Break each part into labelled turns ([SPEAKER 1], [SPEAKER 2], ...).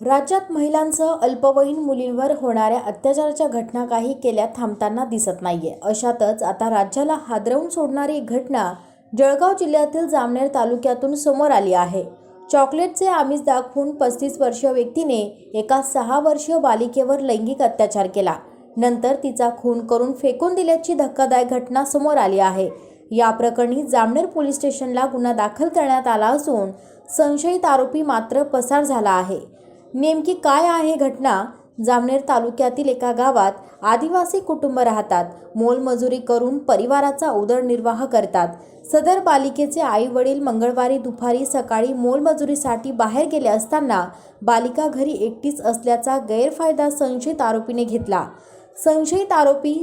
[SPEAKER 1] राज्यात महिलांसह अल्पवयीन मुलींवर होणाऱ्या अत्याचाराच्या घटना काही केल्या थांबताना दिसत नाहीये. अशातच आता राज्याला हादरवून सोडणारी घटना जळगाव जिल्ह्यातील जामनेर तालुक्यातून समोर आली आहे. चॉकलेटचे आमिष दाखवून पस्तीस वर्षीय व्यक्तीने एका सहा वर्षीय बालिकेवर लैंगिक अत्याचार केला. नंतर तिचा खून करून फेकून दिल्याची धक्कादायक घटना समोर आली आहे. या प्रकरणी जामनेर पोलीस स्टेशनला गुन्हा दाखल करण्यात आला असून संशयित आरोपी मात्र पसार झाला आहे. नेमकी काय आहे घटना? जामनेर तालुक्यातील एका गावात आदिवासी कुटुंब राहतात. मोलमजुरी करून परिवाराचा उदरनिर्वाह करतात. सदर बालिकेचे आई वडील मंगळवारी दुपारी सकाळी मोलमजुरीसाठी बाहेर गेले असताना बालिका घरी एकटीच असल्याचा गैरफायदा संशयित आरोपीने घेतला. संशयित आरोपी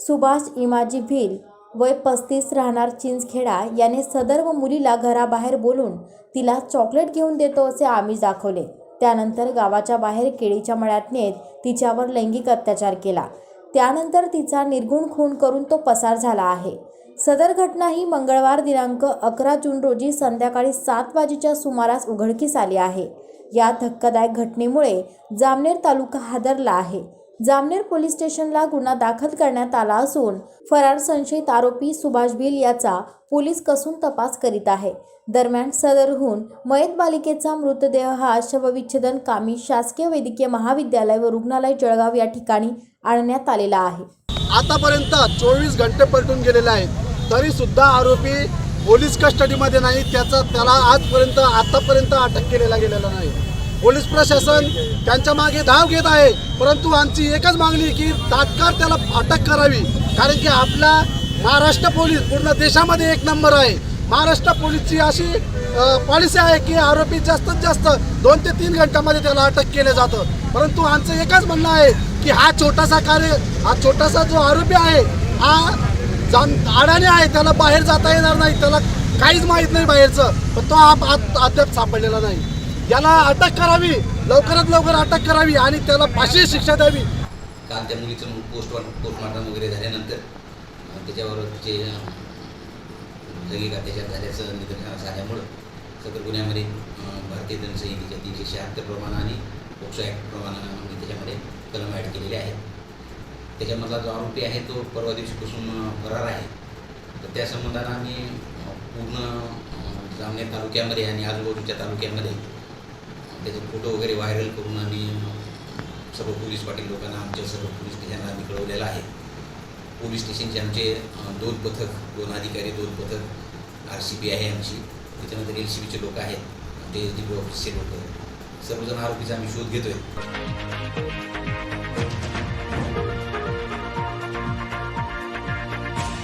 [SPEAKER 1] सुभाष इमाजी भिल वय पस्तीस राहणार चिंचखेडा याने सदर व मुलीला घराबाहेर बोलून तिला चॉकलेट घेऊन देतो असे आमिष दाखवले. त्यानंतर गावाच्या बाहेर केळीच्या मळ्यात नेत तिच्यावर लैंगिक अत्याचार केला. त्यानंतर तिचा निर्गुण खून करून तो पसार झाला आहे. सदर घटना ही मंगळवार दिनांक अकरा जून रोजी संध्याकाळी सात वाजेच्या सुमारास उघडकीस आली आहे. या धक्कादायक घटनेमुळे जामनेर तालुका हादरला आहे. जामनेर पोलीस स्टेशनला गुन्हा दाखल करण्यात आला असून फरार संशयित आरोपी सुभाष भिल याचा पोलीस कसून तपास करीत आहे. दरम्यान सदरहून मयत बालिकेचा मृतदेह हा शवविच्छेदन कामी शासकीय वैद्यकीय महाविद्यालय व रुग्णालय जळगाव या ठिकाणी आणण्यात आलेला आहे.
[SPEAKER 2] आतापर्यंत चोवीस घंटे पलटून गेलेले आहेत. तरी सुद्धा आरोपी पोलीस कस्टडीमध्ये नाही त्याचा त्याला आजपर्यंत आतापर्यंत अटक केलेला गेलेला नाही. पोलीस प्रशासन त्यांच्या मागे धाव घेत आहे. परंतु आमची एकच मागणी आहे की तात्काळ त्याला अटक करावी. कारण की आपला महाराष्ट्र पोलीस पूर्ण देशामध्ये एक नंबर आहे. महाराष्ट्र पोलीसची अशी पॉलिसी आहे की आरोपी जास्तीत जास्त दोन ते तीन घंट्यामध्ये त्याला अटक केलं जातं. परंतु आमचं एकच म्हणणं आहे की हा छोटासा कार्य हा छोटासा जो आरोपी आहे हा जाण आडाने आहे त्याला बाहेर जाता येणार नाही त्याला काहीच माहीत नाही बाहेरचं. पण तो आप- अद्याप सापडलेला नाही. याला अटक करावी. लवकरात लवकर अटक करावी आणि त्याला फाशी शिक्षा द्यावी.
[SPEAKER 3] काल त्या मुलीचं पोस्ट पोस्टमार्टम वगैरे झाल्यानंतर त्याच्यावर जे अं, लैंगिक अत्याचार झाल्याचं निदर्शनास आल्यामुळं सदर गुन्ह्यामध्ये भारतीय दंडसंहितेच्या तीनशे शहात्तर प्रमाण आणि पोक्सो ॲक्ट प्रमाणामध्ये त्याच्यामध्ये कलम ॲड केलेले आहेत. त्याच्यामधला जो आरोपी आहे तो परवा दिवशीपासून फरार आहे. तर त्या संबंधानं आम्ही पूर्ण जामनेर तालुक्यामध्ये आणि आजूबाजूच्या तालुक्यामध्ये त्याचे फोटो वगैरे व्हायरल करून आम्ही सर्व पोलीस पाटील लोकांना आमच्या सर्व पोलीस स्टेशनला आम्ही कळवलेलं आहे. पोलीस स्टेशनचे आमचे दोन पथक दोन अधिकारी दोन पथक आर सी बी आहे आमची. त्याच्यानंतर एल सी बीचे लोक आहेत. ते एस डी बी ऑफिसचे लोक. सर्वजण आरोपीचा आम्ही शोध घेतो आहे